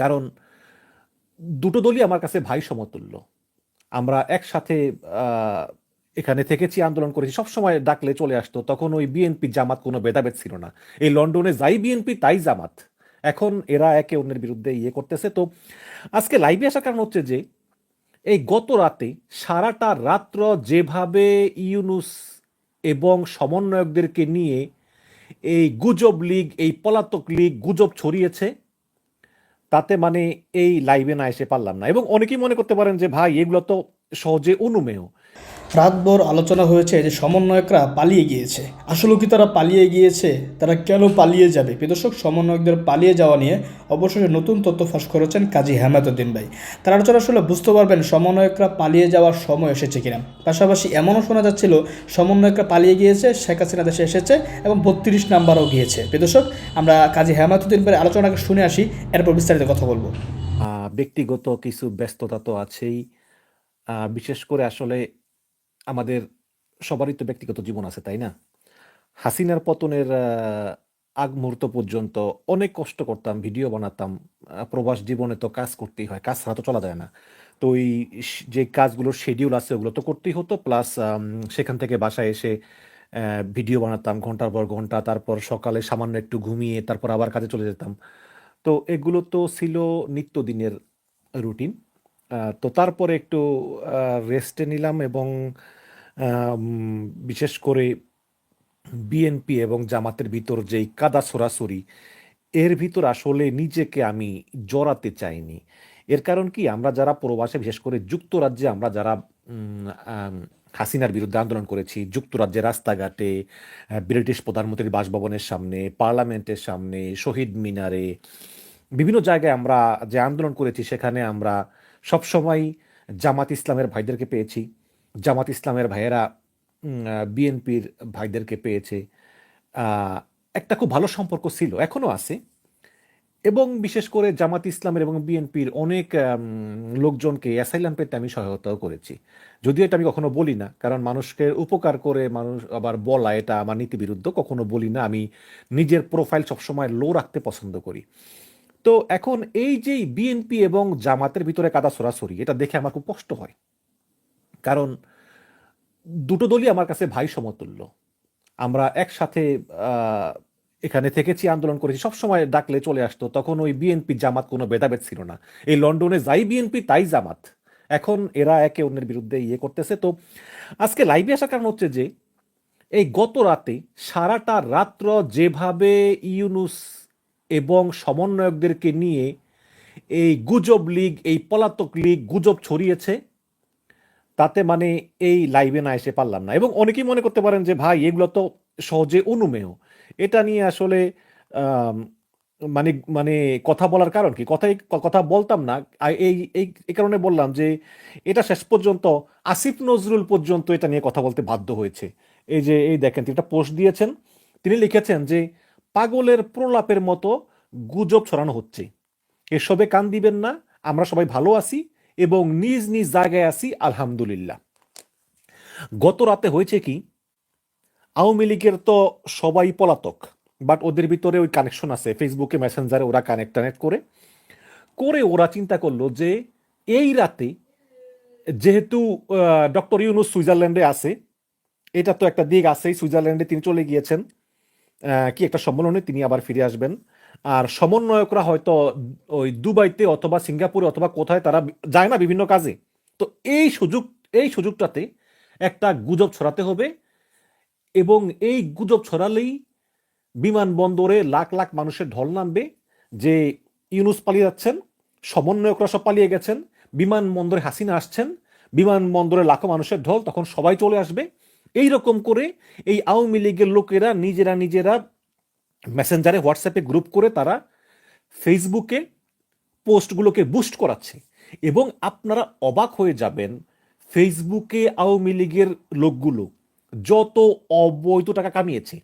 কারণ দুটো দলই আমার কাছে ভাই সমতুল্য। আমরা একসাথে এখানে থেকেছি, আন্দোলন করেছি। সবসময় ডাকলে চলে আসতো, তখন ওই বিএনপি জামাত কোনো ভেদাভেদ ছিল না। এই লন্ডনে যাই বিএনপি তাই জামাত। এখন এরা একে অন্যের বিরুদ্ধে ইয়ে করতেছে। তো আজকে লাইভে আসার কারণ হচ্ছে যে, এই গত রাতে সারাটা রাত্র যেভাবে ইউনুস এবং সমন্বয়কদেরকে নিয়ে এই গুজব লীগ, এই পলাতক লীগ গুজব ছড়িয়েছে তাতে মানে এই লাইভে না এসে পারলাম না। এবং অনেকেই মনে করতে পারেন যে, ভাই, এগুলো তো সহজে অনুমেয়। রাতভর আলোচনা হয়েছে যে সমন্বয়করা পালিয়ে গিয়েছে। আসলে কি তারা পালিয়ে গিয়েছে? তারা কেন পালিয়ে যাবে? প্রদর্শক সমন্বয়কদের পালিয়ে যাওয়া নিয়ে অবশেষে নতুন তথ্য ফাঁস করেছেন কাজী হেমায়তুদ্দিন ভাই। তার আলোচনা আসলে বুঝতে পারবেন সমন্বয়করা পালিয়ে যাওয়ার সময় এসেছে কিনা। পাশাপাশি এমনও শোনা যাচ্ছিল সমন্বয়করা পালিয়ে গিয়েছে শেখ হাসিনা দেশে এসেছে এবং বত্রিশ নাম্বারও গিয়েছে। প্রদর্শক আমরা কাজী হেমায়তুদ্দিন ভাইয়ের আলোচনাকে শুনে আসি এরপর বিস্তারিত কথা বলব। ব্যক্তিগত কিছু ব্যস্ততা তো আছেই। বিশেষ করে আসলে আমাদের সবারই তো ব্যক্তিগত জীবন আছে, তাই না? হাসিনার পতনের আগ মুহূর্ত পর্যন্ত অনেক কষ্ট করতাম, ভিডিও বানাতাম প্রবাস জীবনে তো কাজ করতেই হয়, কাজ ছাড়া তো চলা যায় না। তো ওই যে কাজগুলোর শিডিউল আছে, ওগুলো তো করতেই হতো প্লাস সেখান থেকে বাসায় এসে ভিডিও বানাতাম, ঘণ্টার পর ঘণ্টা, তারপর সকালে সামান্য একটু ঘুমিয়ে, তারপর আবার কাজে চলে যেতাম। তো এগুলো তো ছিল নিত্যদিনের রুটিন তো তারপরে একটু রেস্টে নিলাম এবং বিশেষ করে বিএনপি এবং জামাতের ভিতর যেই কাদা সরাসরি, এর ভিতর আসলে নিজেকে আমি জড়াতে চাইনি। এর কারণ কি? আমরা যারা প্রবাসে, বিশেষ করে যুক্তরাজ্যে, আমরা যারা হাসিনার বিরুদ্ধে আন্দোলন করেছি, যুক্তরাজ্যের রাস্তাঘাটে ব্রিটিশ প্রধানমন্ত্রীর বাসভবনের সামনে, পার্লামেন্টের সামনে, শহীদ মিনারে, বিভিন্ন জায়গায় আমরা যে আন্দোলন করেছি, সেখানে আমরা সবসময় জামাত ইসলামের ভাইদেরকে পেয়েছি। জামাত ইসলামের ভাইয়েরা বিএনপির ভাইদেরকে পেয়েছে। একটা খুব ভালো সম্পর্ক ছিল এখনও আছে। এবং বিশেষ করে জামাত ইসলামের এবং বিএনপির অনেক লোকজনকে অ্যাসাইলাম পেতে আমি সহায়তাও করেছি। যদিও এটা আমি কখনো বলি না, কারণ মানুষকে উপকার করে মানুষ আবার বলা, এটা আমার নীতি বিরুদ্ধ কখনো বলি না। আমি নিজের প্রোফাইল সবসময় লো রাখতে পছন্দ করি। তো এখন এই যে বিএনপি এবং জামাতের ভিতরে কাদা সরাসরি, এটা দেখে আমার খুব কষ্ট হয়। কারণ দুটো দলই আমার কাছে ভাই সমতুল্য। আমরা একসাথে এখানে থেকেছি, আন্দোলন করেছি। সবসময় ডাকলে চলে আসতো, তখন ওই বিএনপি জামাত কোনো ভেদাভেদ ছিল না। এই লন্ডনে যাই বিএনপি তাই জামাত। এখন এরা একে অন্যের বিরুদ্ধে ইয়ে করতেছে। তো আজকে লাইভে আসার কারণ হচ্ছে যে, এই গত রাতে সারাটা রাত্র যেভাবে ইউনুস এবং সমন্বয়কদেরকে নিয়ে এই গুজব লীগ, এই পলাতক লীগ গুজব ছড়িয়েছে। তাতে মানে এই লাইভে না এসে পারলাম না। এবং অনেকেই মনে করতে পারেন যে, ভাই, এগুলো তো সহজে অনুমেয়। এটা নিয়ে আসলে মানে মানে কথা বলার কারণ কি? কথাই, কথা বলতাম না। এই এই কারণে বললাম যে, এটা শেষ পর্যন্ত, আসিফ নজরুল পর্যন্ত এটা নিয়ে কথা বলতে বাধ্য হয়েছে। এই যে, এই দেখেন, তিনি একটা পোস্ট দিয়েছেন। তিনি লিখেছেন যে পাগলের প্রলাপের মতো গুজব ছড়ানো হচ্ছে। এসবে কান দিবেন না, আমরা সবাই ভালো আছি এবং নিজ নিজ জায়গায় আছি, আলহামদুলিল্লাহ। গত রাতে হয়েছে কি, আওয়ামী লীগের তো সবাই পলাতক বাট ওদের ভিতরে ওই কানেকশন আছে ফেসবুকে মেসেঞ্জারে ওরা কানেক্ট কানেক্ট করে। করে ওরা চিন্তা করল যে, এই রাতে যেহেতু ডক্টর ইউনুস সুইজারল্যান্ডে আছে, এটা তো একটা দিক আছেই, সুইজারল্যান্ডে তিনি চলে গিয়েছেন। কি একটা সম্মেলনে তিনি আবার ফিরে আসবেন। আর সমন্বয়করা হয়তো ওই দুবাইতে অথবা সিঙ্গাপুরে অথবা কোথায় তারা যায় না বিভিন্ন কাজে। তো এই সুযোগ, এই সুযোগটাতে একটা গুজব ছড়াতে হবে এবং এই গুজব ছড়ালেই বিমানবন্দরে লাখ লাখ মানুষের ঢল নামবে যে ইউনুস পালিয়ে যাচ্ছেন, সমন্বয়করা সব পালিয়ে গেছেন, বিমানবন্দরে হাসিনা আসছেন, বিমানবন্দরে লাখো মানুষের ঢল, তখন সবাই চলে আসবে। এই রকম করে এই আওয়ামী লীগের লোকেরা, নিজেরা নিজেরা মেসেঞ্জারে, হোয়াটসঅ্যাপে গ্রুপ করে তারা ফেসবুকে পোস্টগুলোকে বুস্ট করাচ্ছে। এবং আপনারা অবাক হয়ে যাবেন, ফেসবুকে আওয়ামী লীগের লোকগুলো যত অবৈধ টাকা কামিয়েছে,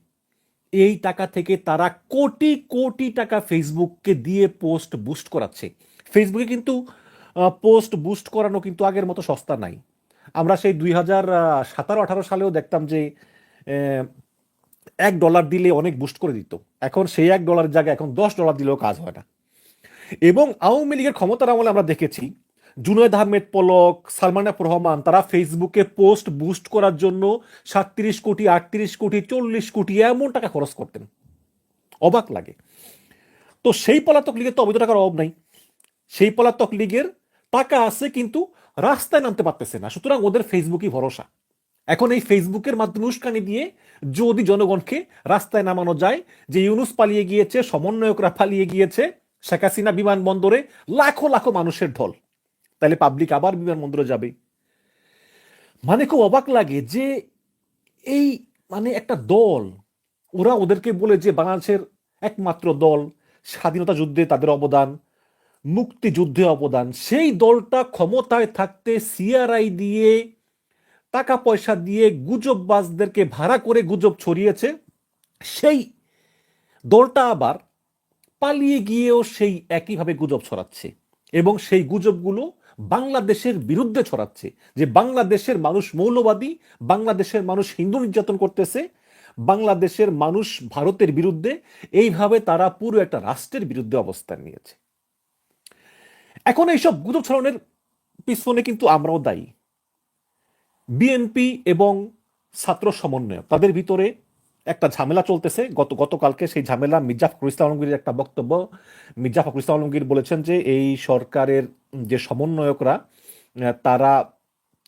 এই টাকা থেকে তারা কোটি কোটি টাকা ফেসবুককে দিয়ে পোস্ট বুস্ট করাচ্ছে। ফেসবুকে কিন্তু পোস্ট বুস্ট করানো কিন্তু আগের মতো সস্তা নাই। আমরা সেই দুই হাজার সতেরো, আঠারো সালেও দেখতাম যে এক ডলার দিলে অনেক বুস্ট করে দিত। এখন সেই এক ডলারের জায়গায় এখন দশ ডলার দিলেও কাজ হয় না। এবং আওয়ামী লীগের ক্ষমতার আমলে আমরা দেখেছি, জুনায়দ আহমেদ পলক, সালমানা রহমান, তারা ফেসবুকে পোস্ট বুস্ট করার জন্য সাতত্রিশ কোটি, আটত্রিশ কোটি, চল্লিশ কোটি এমন টাকা খরচ করতেন। অবাক লাগে। তো সেই পলাতক লীগের তো অবৈধ টাকার অভাব নাই। সেই পলাতক লীগের টাকা আছে কিন্তু রাস্তায় নামতে পারতেছে না। সুতরাং ওদের ফেসবুকই ভরসা। এখন এই ফেসবুকের মাধ্যমে উস্কানি দিয়ে যদি জনগণকে রাস্তায় নামানো যায়, যে ইউনুস পালিয়ে গিয়েছে, সমন্বয়করা পালিয়ে গিয়েছে, শেখ হাসিনা বিমানবন্দরে লাখো লাখো মানুষের ঢল। তাহলে পাবলিক আবার বিমানবন্দরে যাবে। মানে খুব অবাক লাগে যে এই মানে একটা দল, ওরা ওদেরকে বলে যে বাংলাদেশের একমাত্র দল স্বাধীনতা যুদ্ধে তাদের অবদান মুক্তিযুদ্ধে অবদান। সেই দলটা ক্ষমতায় থাকতে সিআরআই দিয়ে টাকা পয়সা দিয়ে গুজববাজদেরকে ভাড়া করে গুজব ছড়িয়েছে। সেই দলটা আবার পালিয়ে গিয়েও সেই একইভাবে গুজব ছড়াচ্ছে এবং সেই গুজবগুলো বাংলাদেশের বিরুদ্ধে ছড়াচ্ছে যে বাংলাদেশের মানুষ মৌলবাদী, বাংলাদেশের মানুষ হিন্দু নির্যাতন করতেছে, বাংলাদেশের মানুষ ভারতের বিরুদ্ধে। এইভাবে তারা পুরো একটা রাষ্ট্রের বিরুদ্ধে অবস্থান নিয়েছে। এখন এইসব গুজব ছড়ানোর পিছনে কিন্তু আমরাও দায়ী। বিএনপি এবং ছাত্র সমন্বয় তাদের ভিতরে একটা ঝামেলা চলতেছে। গত, গতকালকে সেই ঝামেলা মির্জা ফখরুল ইসলাম আলমগীরের একটা বক্তব্য, মির্জা ফখরুল ইসলাম আলমগীর বলেছেন যে এই সরকারের যে সমন্বয়করা তারা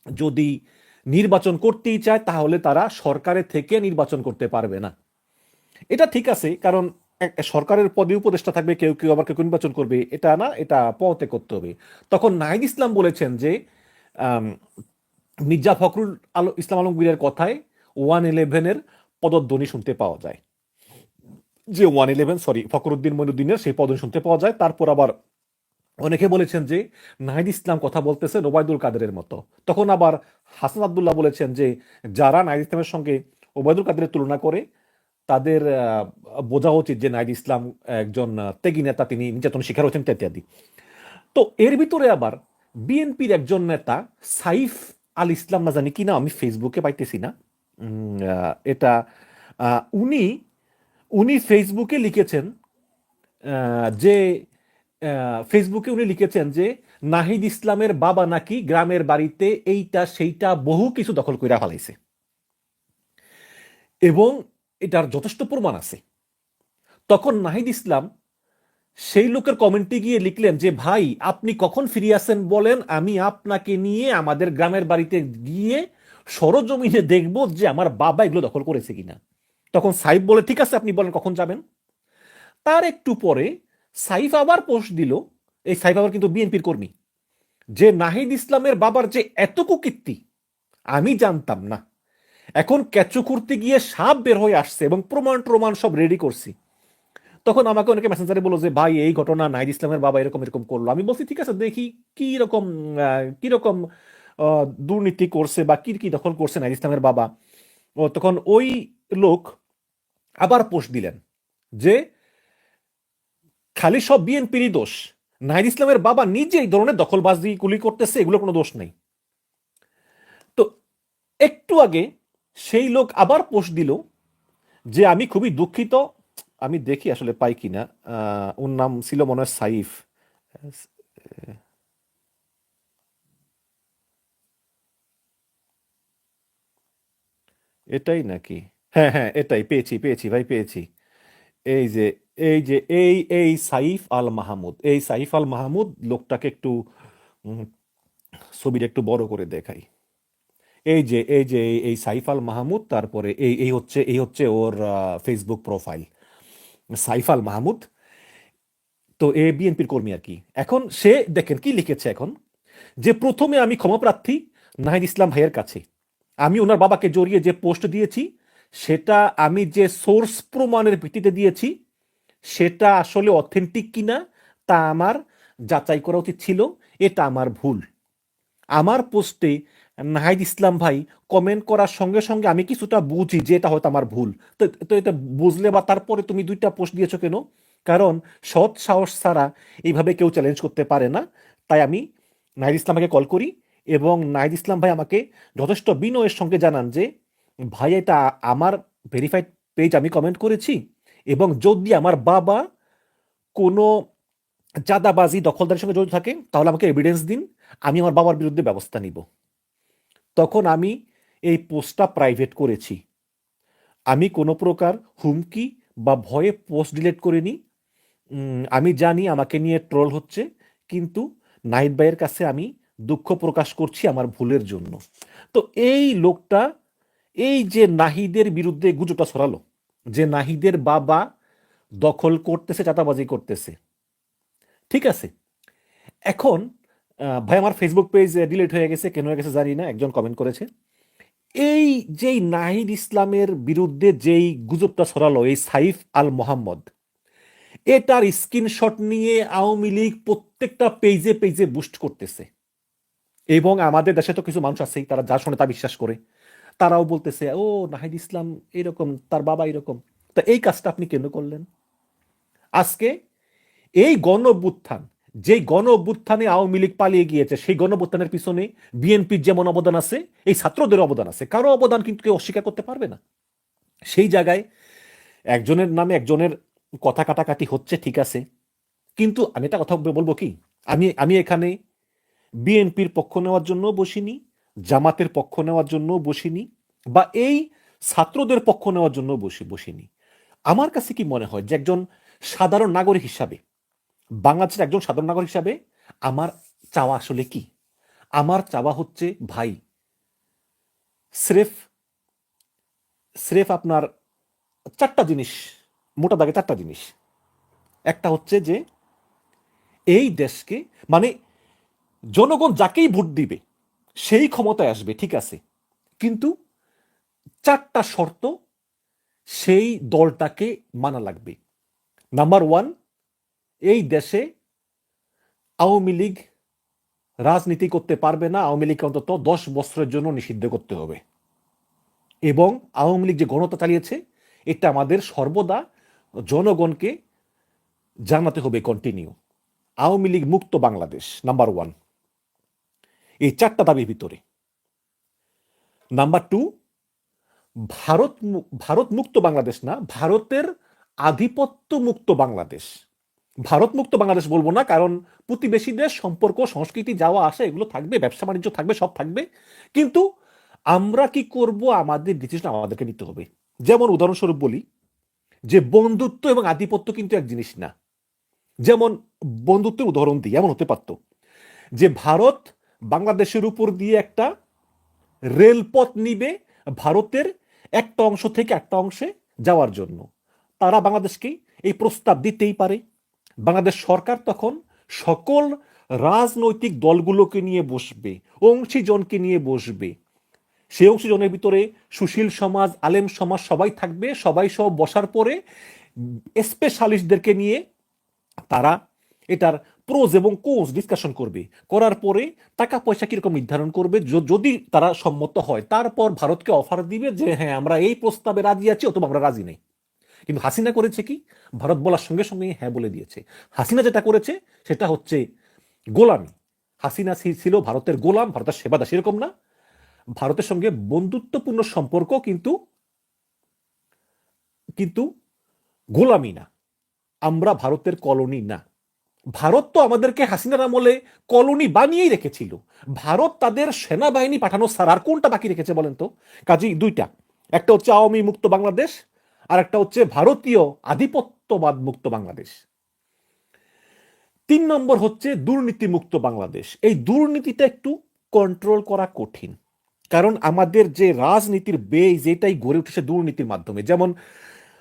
যদি নির্বাচন করতেই চায় তাহলে তারা সরকারের থেকে নির্বাচন করতে পারবে না। এটা ঠিক আছে, কারণ সরকারের পদে উপদেষ্টা থাকবে, কেউ কেউ আবার কেউ নির্বাচন করবে, এটা না, এটা পথে করতে হবে। তখন নাহিদ ইসলাম বলেছেন যে মির্জা ফখরুল আল, ইসলাম আলমগীরের কথায় ওয়ান ইলেভেনের পদধ্বনি শুনতে পাওয়া যায়। যে ওয়ান ইলেভেন, সরি, ফখরুদ্দিন মইনুদ্দিনের সেই পদধ্বনি শুনতে পাওয়া যায়। তারপর আবার অনেকে বলেছেন যে, নাহিদ ইসলাম কথা বলতেছে ওবায়দুল কাদেরের মতো। তখন আবার হাসান আবদুল্লাহ বলেছেন যে, যারা নাহিদ ইসলামের সঙ্গে ওবায়দুল কাদেরের তুলনা করে তাদের বোঝা উচিত যে নাহিদ ইসলাম একজন ত্যাগী নেতা, তিনি নির্যাতন শিকার হচ্ছেন ইত্যাদি। তো এর ভিতরে আবার বিএনপির একজন নেতা সাইফ আল ইসলাম, না জানি কিনা আমি ফেসবুকে পাইতেছি না। এটা উনি উনি ফেসবুকে লিখেছেন যে ফেসবুকে উনি লিখেছেন যে, নাহিদ ইসলামের বাবা নাকি গ্রামের বাড়িতে এইটা, সেইটা বহু কিছু দখল কইরা ফেলাইছে। এবং এটার যথেষ্ট প্রমাণ আছে। তখন নাহিদ ইসলাম সেই লোকের কমেন্টে গিয়ে লিখলেন যে, ভাই, আপনি কখন ফিরে আসেন বলেন, আমি আপনাকে নিয়ে আমাদের গ্রামের বাড়িতে গিয়ে সরজমিনে দেখব যে আমার বাবা এগুলো দখল করেছে কিনা। তখন সাইফ বলে, ঠিক আছে, আপনি বলেন, কখন যাবেন? তার একটু পরে সাইফ আবার পোস্ট দিল, এই সাইফ আবার কিন্তু বিএনপির কর্মী, যে, নাহিদ ইসলামের বাবার যে এত কুকীর্তি, আমি জানতাম না। এখন ক্যাচু করতে গিয়ে সাপ বের হয়ে আসছে এবং প্রমাণ প্রমাণ সব রেডি করছি। তখন আমাকে অনেকে মেসেঞ্জারে বলল যে, ভাই, এই ঘটনা নাহিদ ইসলামের বাবা এরকম এরকম করল। আমি বলছি, ঠিক আছে, দেখি কি রকম কি রকম দুর্নীতি করছে বা কি কি দখল করছে নাহিদ ইসলামের বাবা। ও তখন ওই লোক আবার পোস্ট দিলেন যে, খালি সব বিএনপিরই দোষ। নাহিদ ইসলামের বাবা নিজে এই ধরনের দখলবাজি, গুলি করতেছে এগুলো কোনো দোষ নেই। তো একটু আগে সেই লোক আবার পোস্ট দিল যে আমি খুবই দুঃখিত, আমি দেখি আসলে পাই কিনা। ওর নাম ছিল মনে হয় সাইফ। এটাই নাকি? হ্যাঁ হ্যাঁ এটাই, পেয়েছি পেয়েছি ভাই, পেয়েছি। এই যে এই যে, এই এই সাইফ আল মাহমুদ, এই সাইফ আল মাহমুদ লোকটাকে একটু ছবিটা একটু বড় করে দেখাই। এই যে এই যে, এই- এই সাইফ আল মাহমুদ, তারপরে এই এই হচ্ছে এই হচ্ছে ওর ফেসবুক প্রোফাইল সাইফাল মাহমুদ, তো এ বিএনপির কর্মী আর কি। এখন সে, দেখেন কি লিখেছে এখন? যে প্রথমে আমি ক্ষমাপ্রার্থী নাহিদ ইসলাম ভাইয়ের কাছে। আমি ওনার বাবাকে জড়িয়ে যে পোস্ট দিয়েছি, সেটা আমি যে সোর্স প্রমাণের ভিত্তিতে দিয়েছি, সেটা আসলে অথেন্টিক কিনা, তা আমার যাচাই করা উচিত ছিল। এটা আমার ভুল। আমার পোস্টে নাহিদ ইসলাম ভাই কমেন্ট করার সঙ্গে সঙ্গে আমি কিছুটা বুঝি যে এটা হয়তো আমার ভুল। তো তো এটা বুঝলে বা তারপরে তুমি দুইটা পোস্ট দিয়েছ কেন? কারণ সৎ সাহস ছাড়া এইভাবে কেউ চ্যালেঞ্জ করতে পারে না। তাই আমি নাহিদ ইসলামকে কল করি এবং নাহিদ ইসলাম ভাই আমাকে যথেষ্ট বিনয়ের সঙ্গে জানান যে, ভাই, এটা আমার ভেরিফাইড পেজ আমি কমেন্ট করেছি এবং যদি আমার বাবা কোনো চাঁদাবাজি, দখলদারের সঙ্গে জড়িত থাকে, তাহলে আমাকে এভিডেন্স দিন। আমি আমার বাবার বিরুদ্ধে ব্যবস্থা নিব। তখন আমি এই পোস্টটা প্রাইভেট করেছি। আমি কোনো প্রকার হুমকি বা ভয়ে পোস্ট ডিলিট করিনি। আমি জানি আমাকে নিয়ে ট্রোল হচ্ছে, কিন্তু নাহিদ ভাইয়ের কাছে আমি দুঃখ প্রকাশ করছি আমার ভুলের জন্য। তো এই লোকটা, এই যে নাহিদের বিরুদ্ধে গুজবটা ছড়ালো, যে নাহিদের বাবা দখল করতেছে, চাঁদাবাজি করতেছে, ঠিক আছে? এখন ভাই, আমার ফেসবুক পেজ ডিলিট হয়ে গেছে, কেন হয়ে গেছে জানি না, একজন কমেন্ট করেছে। এই যেই নাহিদ ইসলামের বিরুদ্ধে যেই গুজবটা ছড়ালো, এই সাইফ আল মোহাম্মদ, এটার স্ক্রিনশট নিয়ে আওয়ামী লীগ প্রত্যেকটা পেজে পেজে বুস্ট করতেছে। এবং আমাদের দেশে তো কিছু মানুষ আছেই, তারা যা শোনে তা বিশ্বাস করে। তারাও বলতেছে, ও, নাহিদ ইসলাম এরকম, তার বাবা এরকম। তা এই কাজটা আপনি কেন করলেন? আজকে এই গণ যেই গণ অভ্যুত্থানে আওয়ামী লীগ পালিয়ে গিয়েছে, সেই গণ অভ্যুত্থানের পিছনে বিএনপির যেমন অবদান আছে, এই ছাত্রদের অবদান আছে। কারও অবদান কিন্তু কেউ অস্বীকার করতে পারবে না। সেই জায়গায় একজনের নামে একজনের কথা কাটাকাটি হচ্ছে, ঠিক আছে। কিন্তু আমি একটা কথা বলব কি? আমি আমি এখানে বিএনপির পক্ষ নেওয়ার জন্য বসিনি, জামাতের পক্ষ নেওয়ার জন্য বসিনি, বা এই ছাত্রদের পক্ষ নেওয়ার জন্য বসি, বসিনি। আমার কাছে কি মনে হয় যে একজন সাধারণ নাগরিক হিসাবে বাংলাদেশের একজন সাধারণ নাগরিক হিসাবে আমার চাওয়া আসলে কি? আমার চাওয়া হচ্ছে ভাই, স্রেফ স্রেফ আপনার চারটা জিনিস, মোটা দাগে চারটা জিনিস। একটা হচ্ছে যে এই দেশকে মানে জনগণ যাকেই ভোট দিবে, সেই ক্ষমতায় আসবে, ঠিক আছে? কিন্তু চারটা শর্ত সেই দলটাকে মানা লাগবে। নাম্বার ওয়ান এই দেশে আওয়ামী লীগ রাজনীতি করতে পারবে না, আওয়ামী লীগকে অন্তত দশ বছরের জন্য নিষিদ্ধ করতে হবে। এবং আওয়ামী লীগ যে গণতা চালিয়েছে, এটা আমাদের সর্বদা জনগণকে জানাতে হবে কন্টিনিউ আওয়ামী লীগ মুক্ত বাংলাদেশ নাম্বার ওয়ান এই চারটা দাবির ভিতরে। নাম্বার টু ভারত ভারত মুক্ত বাংলাদেশ না, ভারতের আধিপত্য মুক্ত বাংলাদেশ। ভারত মুক্ত বাংলাদেশ বলব না, কারণ প্রতিবেশীদের সম্পর্ক, সংস্কৃতি যাওয়া আসা, এগুলো থাকবে, ব্যবসা, বাণিজ্য থাকবে, সব থাকবে। কিন্তু আমরা কি করব? আমাদের ডিসিশন আমাদেরকে নিতে হবে। যেমন উদাহরণস্বরূপ বলি যে, বন্ধুত্ব এবং আধিপত্য কিন্তু এক জিনিস না। যেমন বন্ধুত্বের উদাহরণ দিই, এমন হতে পারত যে, ভারত বাংলাদেশের উপর দিয়ে একটা রেলপথ নিবে ভারতের একটা অংশ থেকে একটা অংশে যাওয়ার জন্য। তারা বাংলাদেশকে এই প্রস্তাব দিতেই পারে। বাংলাদেশ সরকার তখন সকল রাজনৈতিক দলগুলোকে নিয়ে বসবে, অংশীজনকে নিয়ে বসবে। সেই অংশীজনের ভিতরে সুশীল সমাজ, আলেম সমাজ সবাই থাকবে, সবাই সব বসার পরে স্পেশালিস্টদেরকে নিয়ে তারা এটার প্রোজ এবং কোজ ডিসকাশন করবে। করার পরে টাকা পয়সা কীরকম নির্ধারণ করবে যদি তারা সম্মত হয়। তারপর ভারতকে অফার দিবে যে হ্যাঁ আমরা এই প্রস্তাবে রাজি আছি, অথবা আমরা রাজি নেই। কিন্তু হাসিনা করেছে কি? ভারত বলার সঙ্গে সঙ্গে হ্যাঁ বলে দিয়েছে। হাসিনা যেটা করেছে, সেটা হচ্ছে গোলামি। হাসিনা ছিল ভারতের গোলাম, ভারতের সেবাদাস, এরকম না। ভারতের সঙ্গে বন্ধুত্বপূর্ণ সম্পর্ক কিন্তু কিন্তু গোলামি না। আমরা ভারতের কলোনি না। ভারত তো আমাদেরকে হাসিনার আমলে কলোনি বানিয়েই রেখেছিল। ভারত তাদের সেনাবাহিনী পাঠানো ছাড়া আর কোনটা বাকি রেখেছে বলেন তো? কাজেই দুইটা। একটা হচ্ছে আওয়ামী মুক্ত বাংলাদেশ আর একটা হচ্ছে ভারতীয় আধিপত্যবাদ মুক্ত বাংলাদেশ। তিন নম্বর হচ্ছে দুর্নীতি মুক্ত বাংলাদেশ। এই দুর্নীতিটা একটু কন্ট্রোল করা কঠিন। কারণ আমাদের যে রাজনীতির বেজ এটাই গড়ে উঠেছে দুর্নীতির মাধ্যমে, যেমন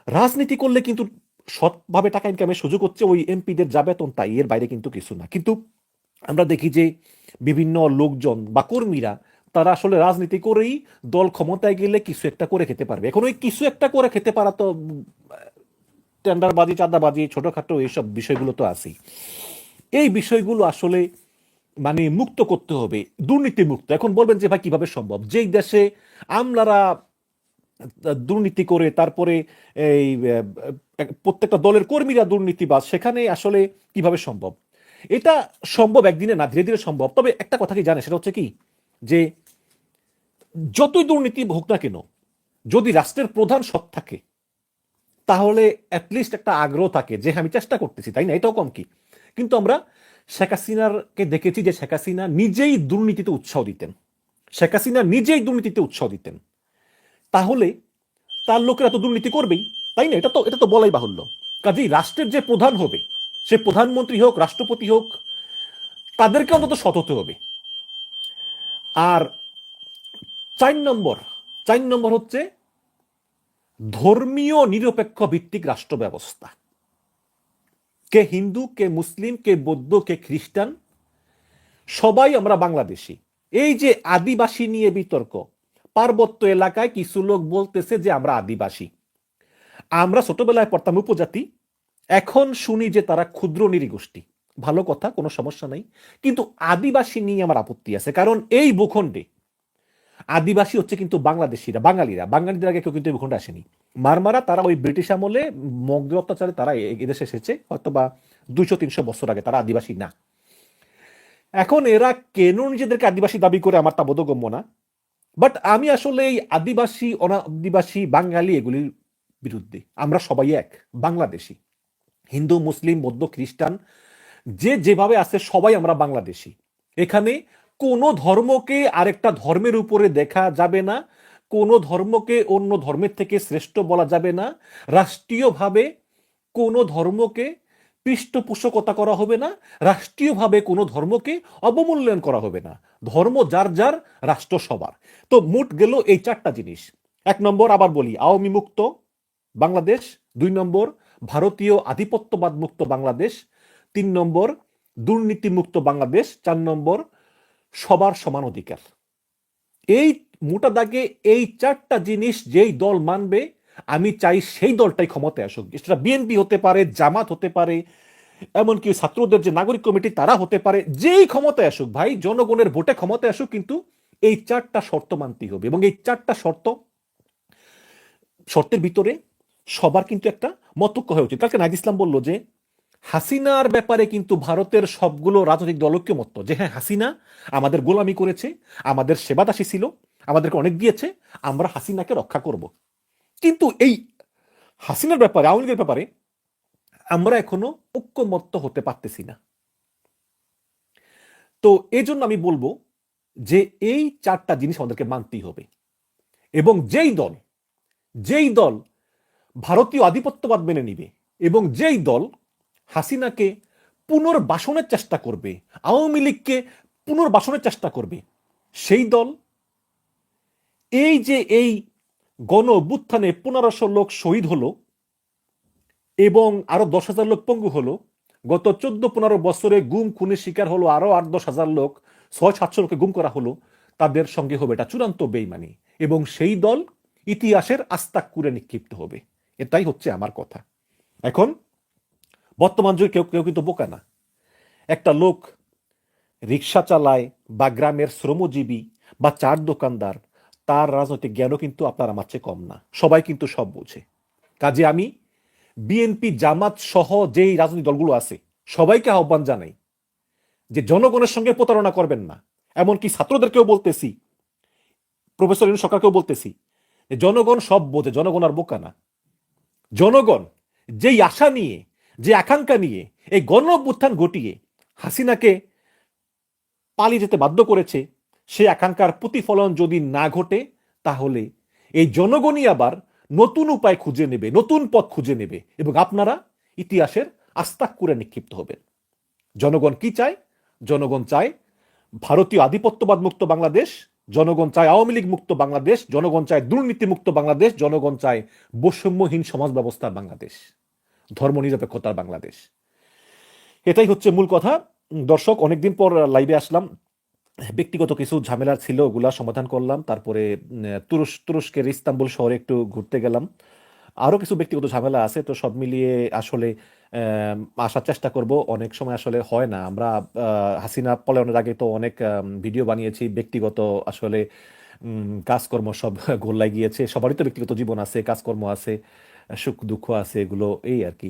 রাজনীতি করলে কিন্তু সৎভাবে টাকা ইনকামের সুযোগ হচ্ছে, ওই এমপিদের যা বেতন তাই, এর বাইরে কিন্তু কিছু না। কিন্তু আমরা দেখি যে বিভিন্ন লোকজন বা কর্মীরা তারা আসলে রাজনীতি করেই দল ক্ষমতায় গেলে কিছু একটা করে খেতে পারবে। এখন ওই কিছু একটা করে খেতে পারা তো টেন্ডারবাজি, চাঁদাবাজি, ছোটখাটো এইসব বিষয়গুলো তো আছেই। এই বিষয়গুলো আসলে মানে মুক্ত করতে হবে দুর্নীতি মুক্ত এখন বলবেন যে, ভাই, কীভাবে সম্ভব? যেই দেশে আমলারা দুর্নীতি করে, তারপরে এই প্রত্যেকটা দলের কর্মীরা দুর্নীতিবাজ, সেখানে আসলে কীভাবে সম্ভব? এটা সম্ভব একদিনে না, ধীরে ধীরে সম্ভব। তবে একটা কথা কি জানে সেটা হচ্ছে কি? যে যতই দুর্নীতি হোক না কেন যদি রাষ্ট্রের প্রধান সৎ থাকে তাহলে অ্যাটলিস্ট একটা আগ্রহ থাকে যে হ্যাঁ, আমি চেষ্টা করতেছি তাই না? এটাও কম কি? কিন্তু আমরা শেখ হাসিনারকে দেখেছি যে শেখ হাসিনা নিজেই দুর্নীতিতে উৎসাহ দিতেন। শেখ হাসিনা নিজেই দুর্নীতিতে উৎসাহ দিতেন। তাহলে তার লোকেরা তো দুর্নীতি করবেই তাই না? এটা তো এটা তো বলাই বাহুল্য। কাজেই রাষ্ট্রের যে প্রধান হবে সে প্রধানমন্ত্রী হোক রাষ্ট্রপতি হোক তাদেরকে অন্তত সৎ হতে হবে। আর চার নম্বর চার নম্বর হচ্ছে ধর্মীয় নিরপেক্ষ ভিত্তিক রাষ্ট্র ব্যবস্থা। কে হিন্দু, কে মুসলিম, কে বৌদ্ধ, কে খ্রিস্টান, সবাই আমরা বাংলাদেশি। এই যে আদিবাসী নিয়ে বিতর্ক, পার্বত্য এলাকায় কিছু লোক বলতেছে যে আমরা আদিবাসী। আমরা ছোটবেলায় পড়তাম উপজাতি, এখন শুনি যে তারা ক্ষুদ্র নৃগোষ্ঠী ভালো কথা, কোনো সমস্যা নাই। কিন্তু আদিবাসী নিয়ে আমার আপত্তি আছে, কারণ এই ভূখণ্ডে আদিবাসী হচ্ছে কিন্তু বাংলাদেশিরা, বাঙালিরা। বাঙালিদের আগে কেউ কিন্তু এই ভূখণ্ডে আসেনি। মারমারা, তারা ওই ব্রিটিশ আমলে মগদের অত্যাচারে তারা এদেশে এসেছে। হয়তো বা দুইশো, তিনশো বছর আগে তারা আদিবাসী না। এখন এরা কেন নিজেদেরকে আদিবাসী দাবি করে আমার তা বোধগম্য না? বাট আমি আসলে এই আদিবাসী, অনাদিবাসী বাঙালি এগুলির বিরুদ্ধে, আমরা সবাই এক, বাংলাদেশি। হিন্দু, মুসলিম, বৌদ্ধ, খ্রিস্টান, যে যেভাবে আছে সবাই আমরা বাংলাদেশি। এখানে কোনো ধর্মকে আরেকটা ধর্মের উপরে দেখা যাবে না, কোনো ধর্মকে অন্য ধর্মের থেকে শ্রেষ্ঠ বলা যাবে না, রাষ্ট্রীয়ভাবে কোনো ধর্মকে পৃষ্ঠপোষকতা করা হবে না, রাষ্ট্রীয়ভাবে কোনো ধর্মকে অবমূল্যায়ন করা হবে না। ধর্ম যার যার, রাষ্ট্র সবার। তো মোট গেল এই চারটা জিনিস। এক নম্বর আবার বলি আওয়ামী মুক্ত বাংলাদেশ, দুই নম্বর ভারতীয় আধিপত্যবাদ মুক্ত বাংলাদেশ, তিন নম্বর দুর্নীতি মুক্ত বাংলাদেশ, চার নম্বর সবার সমান অধিকার। এই মোটা দাগে এই চারটা জিনিস যেই দল মানবে, আমি চাই সেই দলটাই ক্ষমতায় আসুক। সেটা বিএনপি হতে পারে, জামাত হতে পারে, এমনকি ছাত্রদের যে নাগরিক কমিটি, তারা হতে পারে, যেই ক্ষমতায় আসুক। ভাই, জনগণের ভোটে ক্ষমতায় আসুক, কিন্তু এই চারটা শর্ত মানতেই হবে এবং এই চারটা শর্ত, শর্তের ভিতরে সবার কিন্তু একটা মতক্য হয়ে উচিত। কালকে নাইজ ইসলাম বলল যে হাসিনার ব্যাপারে কিন্তু ভারতের সবগুলো রাজনৈতিক দল ঐক্যমত্য। যে হ্যাঁ হাসিনা আমাদের গোলামি করেছে, আমাদের সেবাদাসী ছিল, আমাদেরকে অনেক দিয়েছে, আমরা হাসিনাকে রক্ষা করব। কিন্তু এই হাসিনার ব্যাপারে, আওয়ামী লীগের ব্যাপারে আমরা এখনও ঐক্যমত্য হতে পারতেছি না। তো এই জন্য আমি বলব যে এই চারটা জিনিস আমাদেরকে মানতেই হবে। এবং যেই দল যেই দল ভারতীয় আধিপত্যবাদ মেনে নিবে, এবং যেই দল হাসিনাকে পুনর্বাসনের চেষ্টা করবে, আওয়ামী লীগকে পুনর্বাসনের চেষ্টা করবে। সেই দল, এই যে এই গণ অভ্যুত্থানে পনেরোশো লোক শহীদ হলো এবং আরও দশ হাজার লোক পঙ্গু হলো, গত চোদ্দ পনেরো বছরে গুম, খুনের শিকার হলো আরও আট দশ হাজার লোক, ছয় সাতশো লোককে গুম করা হলো, তাদের সঙ্গে হবে এটা চূড়ান্ত বেইমানি এবং সেই দল ইতিহাসের আস্তাকুরে নিক্ষিপ্ত হবে। এটাই হচ্ছে আমার কথা। এখন বর্তমান যুগে কেউ কেউ কিন্তু বোকা না। একটা লোক রিক্সা চালায় বা গ্রামের শ্রমজীবী বা চার দোকানদার, তার রাজনৈতিক জ্ঞানও কিন্তু আপনার আমার চেয়ে কম না। সবাই কিন্তু সব বোঝে। কাজে আমি বিএনপি জামাত সহ যেই রাজনৈতিক দলগুলো আছে, সবাইকে আহ্বান জানাই যে জনগণের সঙ্গে প্রতারণা করবেন না। এমনকি ছাত্রদেরকেও বলতেছি, প্রফেসর ইনু সরকারকেও বলতেছি জনগণ সব বোঝে, জনগণ আর বোকা না। জনগণ যেই আশা নিয়ে যে আকাঙ্ক্ষা নিয়ে, এই গণ অভ্যুত্থান ঘটিয়ে হাসিনাকে পালিয়ে যেতে বাধ্য করেছে, সেই আকাঙ্ক্ষার প্রতিফলন যদি না ঘটে, তাহলে এই জনগণই আবার নতুন উপায় খুঁজে নেবে, নতুন পথ খুঁজে নেবে এবং আপনারা ইতিহাসের আস্তাক করে নিক্ষিপ্ত হবেন। জনগণ কি চায়? জনগণ চায় ভারতীয় আধিপত্যবাদ মুক্ত বাংলাদেশ, জনগণ চায় আওয়ামী লীগ মুক্ত বাংলাদেশ, জনগণ চায় দুর্নীতি মুক্ত বাংলাদেশ, জনগণ চায় বৈষম্যহীন সমাজ ব্যবস্থার বাংলাদেশ। ধর্মনিরপেক্ষতার বাংলাদেশ। এটাই হচ্ছে মূল কথা। দর্শক, অনেকদিন পর লাইভে আসলাম। ব্যক্তিগত কিছু ঝামেলা ছিল, ওগুলা সমাধান করলাম। তারপরে তুরস্ক তুরস্কের ইস্তাম্বুল শহরে একটু ঘুরতে গেলাম। আরও কিছু ব্যক্তিগত ঝামেলা আছে, তো সব মিলিয়ে আসলে আসার চেষ্টা করব। অনেক সময় আসলে হয় না। আমরা হাসিনা পলায়নের আগে তো অনেক ভিডিও বানিয়েছি। ব্যক্তিগত আসলে কাজকর্ম সব গোল্লায় গিয়েছে। সবারই তো ব্যক্তিগত জীবন আছে, কাজকর্ম আছে। সুখ দুঃখ আছে, এগুলো এই আর কি।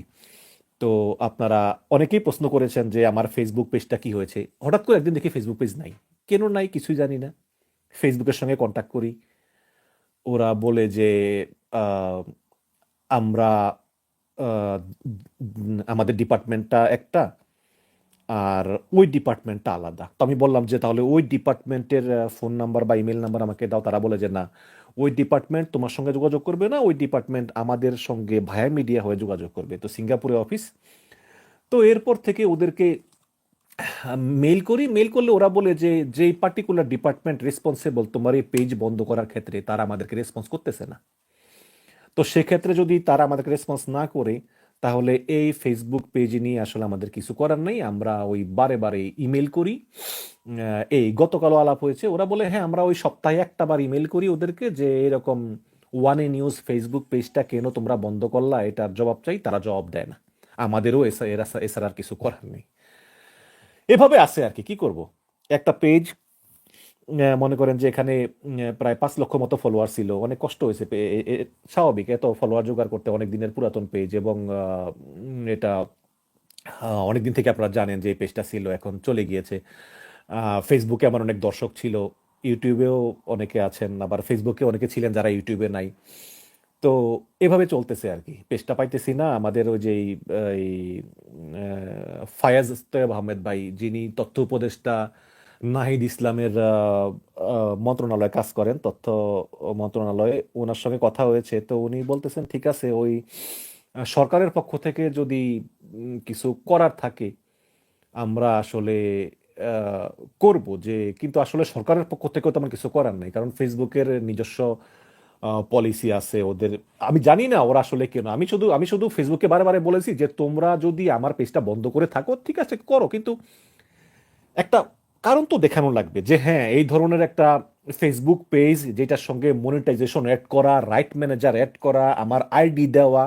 তো আপনারা অনেকেই প্রশ্ন করেছেন যে আমার ফেসবুক পেজটা কি হয়েছে। হঠাৎ করে একদিন দেখি ফেসবুক পেজ নাই। কেন নাই কিছুই জানি না। ফেসবুকের সঙ্গে কন্ট্যাক্ট করি। ওরা বলে যে আমরা আমাদের ডিপার্টমেন্টটা একটা আর ওই ডিপার্টমেন্টটা আলাদা। তো আমি বললাম যে তাহলে ওই ডিপার্টমেন্টের ফোন নাম্বার বা ইমেল নাম্বার আমাকে দাও। তারা বলে যে না ওই ডিপার্টমেন্ট তোমার সঙ্গে যোগাযোগ করবে না, ওই ডিপার্টমেন্ট আমাদের সঙ্গে ভায়া মিডিয়া হয়ে যোগাযোগ করবে। তো সিঙ্গাপুরে অফিস তো এরপর থেকে ওদেরকে মেল করি। মেল করলে ওরা বলে যে, যেই পার্টিকুলার ডিপার্টমেন্ট রেসপন্সিবল তোমার এই পেজ বন্ধ করার ক্ষেত্রে তারা আমাদেরকে রেসপন্স করতেছে না। তো সেক্ষেত্রে যদি তারা আমাদেরকে রেসপন্স না করে তাহলে এই ফেসবুক পেজ নিয়ে আসলে আমাদের কিছু করার নেই। আমরা ওই বারে বারে ইমেল করি। এই গতকালও আলাপ হয়েছে। ওরা বলে হ্যাঁ আমরা ওই সপ্তাহে একটা বার ইমেল করি ওদেরকে যে এরকম ওয়ানে নিউজ ফেসবুক পেজটা কেন তোমরা বন্ধ করলা? এটার জবাব চাই, তারা জবাব দেয় না। আমাদেরও এরা এছাড়া আর কিছু করার নেই। এভাবে আছে আর কি। কি করব? একটা পেজ মনে করেন যে এখানে প্রায় পাঁচ লক্ষ মতো ফলোয়ার ছিল। অনেক কষ্ট হয়েছে। স্বাভাবিক, এত ফলোয়ার জোগাড় করতে অনেক দিনের পুরাতন পেজ এবং এটা অনেক দিন থেকে আপনারা জানেন যে এই পেজটা ছিল, এখন চলে গিয়েছে। ফেসবুকে আমার অনেক দর্শক ছিল ইউটিউবেও অনেকে আছেন, আবার ফেসবুকে অনেকে ছিলেন যারা ইউটিউবে নাই। তো এভাবে চলতেছে আর কি। পেজটা পাইতেছি না। আমাদের ওই যে ফায়াজ তৈয়ব আহমেদ ভাই, যিনি তথ্য উপদেষ্টা নাহিদ ইসলামের মন্ত্রণালয়ে কাজ করেন, তথ্য মন্ত্রণালয়ে। ওনার সঙ্গে কথা হয়েছে, তো উনি বলতেছেন, ঠিক আছে, ওই সরকারের পক্ষ থেকে যদি কিছু করার থাকে, আমরা আসলে করব যে, কিন্তু আসলে সরকারের পক্ষ থেকেও তেমন কিছু করার নেই। কারণ ফেসবুকের নিজস্ব পলিসি আছে, ওদের, আমি জানি না ওরা আসলে কেন। আমি শুধু আমি শুধু ফেসবুকে বারে বারে বলেছি যে, তোমরা যদি আমার পেজটা বন্ধ করে থাকো, ঠিক আছে, করো। কিন্তু একটা কারণ তো দেখানো লাগবে যে হ্যাঁ এই ধরনের একটা ফেসবুক পেজ যেটার সঙ্গে মনিটাইজেশন অ্যাড করা রাইট ম্যানেজার অ্যাড করা, আমার আইডি দেওয়া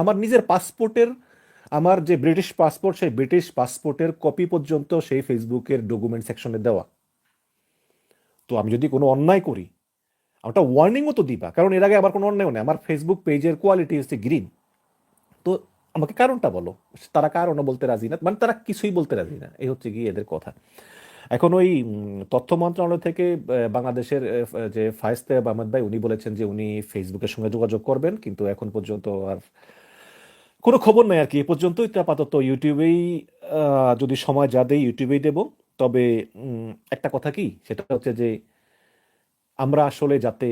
আমার নিজের পাসপোর্টের আমার যে ব্রিটিশ পাসপোর্ট সেই ব্রিটিশ পাসপোর্টের কপি পর্যন্ত সেই ফেসবুকের ডকুমেন্ট সেকশনে দেওয়া। তো আমি যদি কোনো অন্যায় করি ওটা ওয়ার্নিংও তো দিবা, কারণ এর আগে আবার কোনো অন্যায় নেই, আমার ফেসবুক পেজের কোয়ালিটি হচ্ছে গ্রিন তো আমাকে কারণটা বলো, তারা কারণও বলতে রাজি না মানে তারা কিছুই বলতে রাজি না, এই হচ্ছে গিয়ে এদের কথা। এখন ওই তথ্য মন্ত্রণালয় থেকে বাংলাদেশের যে ফায়েস্তে আহমেদ ভাই, উনি বলেছেন যে উনি ফেসবুকের সঙ্গে যোগাযোগ করবেন, কিন্তু এখন পর্যন্ত আর কোনো খবর নাই আর কি। এ পর্যন্তই আপাতত ইউটিউবেই যদি সময় যা দেয় ইউটিউবেই দেব। তবে একটা কথা কি? সেটা হচ্ছে যে আমরা আসলে যাতে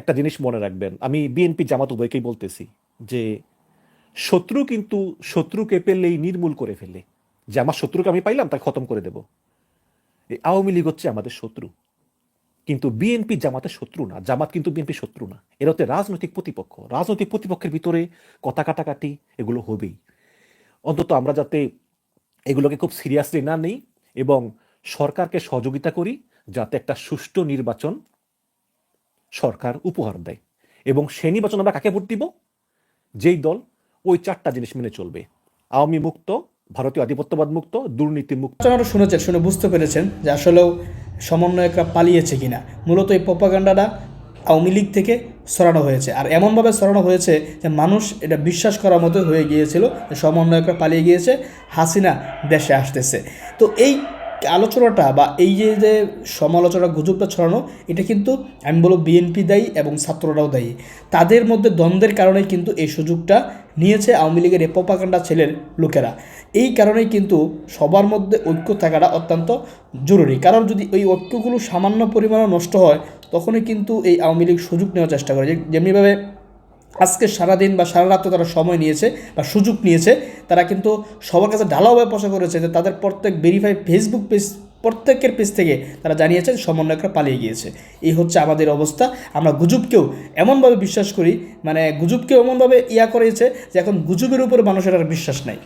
একটা জিনিস মনে রাখবেন, আমি বিএনপি জামাত উভয়কেই বলতেছি যে শত্রু কিন্তু শত্রুকে পেলেই নির্মূল করে ফেলে। যে আমার শত্রুকে আমি পাইলাম তাকে খতম করে দেব। আওয়ামী লীগ হচ্ছে আমাদের শত্রু। কিন্তু বিএনপি জামাতের শত্রু না। জামাত কিন্তু বিএনপি শত্রু না। এরা হচ্ছে রাজনৈতিক প্রতিপক্ষ। রাজনৈতিক প্রতিপক্ষের ভিতরে কথা কাটাকাটি এগুলো হবেই। অন্তত আমরা যাতে এগুলোকে খুব সিরিয়াসলি না নেই এবং সরকারকে সহযোগিতা করি, যাতে একটা সুষ্ঠু নির্বাচন সরকার উপহার দেয়। এবং সে নির্বাচন আমরা কাকে ভোট দিব? যেই দল ওই চারটা জিনিস মেনে চলবে। আওয়ামী মুক্ত ভারতীয় আধিপত্যবাদ মুক্ত, দুর্নীতি মুক্ত। আপনারা শুনেছেন, শুনে বুঝতে পেরেছেন যে আসলেও সমন্বয়করা পালিয়েছে কিনা। মূলত এই প্রপাগান্ডাটা আওয়ামী লীগ থেকে সরানো হয়েছে। আর এমনভাবে সরানো হয়েছে যে মানুষ এটা বিশ্বাস করার মতো হয়ে গিয়েছিল যে সমন্বয়করা পালিয়ে গিয়েছে, হাসিনা দেশে আসতেছে। তো এই আলোচনাটা বা এই যে যে সমালোচনা গুজবটা ছড়ানো, এটা কিন্তু আমি বলব বিএনপি দায়ী এবং ছাত্ররাও দায়ী। তাদের মধ্যে দ্বন্দ্বের কারণে কিন্তু এই সুযোগটা নিয়েছে আওয়ামী লীগের এই প্রপাগান্ডা ছেলের লোকেরা। এই কারণেই কিন্তু সবার মধ্যে ঐক্য থাকাটা অত্যন্ত জরুরি। কারণ যদি ওই ঐক্যগুলো সামান্য পরিমাণে নষ্ট হয়, তখনই কিন্তু এই আওয়ামী লীগ সুযোগ নেওয়ার চেষ্টা করে। যেমনিভাবে আজকে সারাদিন বা সারা রাত তারা সময় নিয়েছে বা সুযোগ নিয়েছে, তারা কিন্তু সবার কাছে ঢালাওভাবে প্রচার করেছে যে তাদের প্রত্যেক ভেরিফাই ফেসবুক পেজ প্রত্যেকের পেজ থেকে তারা জানিয়েছে যে সমন্বয়করা পালিয়ে গিয়েছে। এই হচ্ছে আমাদের অবস্থা। আমরা গুজবকেও এমনভাবে বিশ্বাস করি মানে গুজবকেও এমনভাবে ইয়া করেছে যে এখন গুজবের উপরে মানুষের আর বিশ্বাস নাই।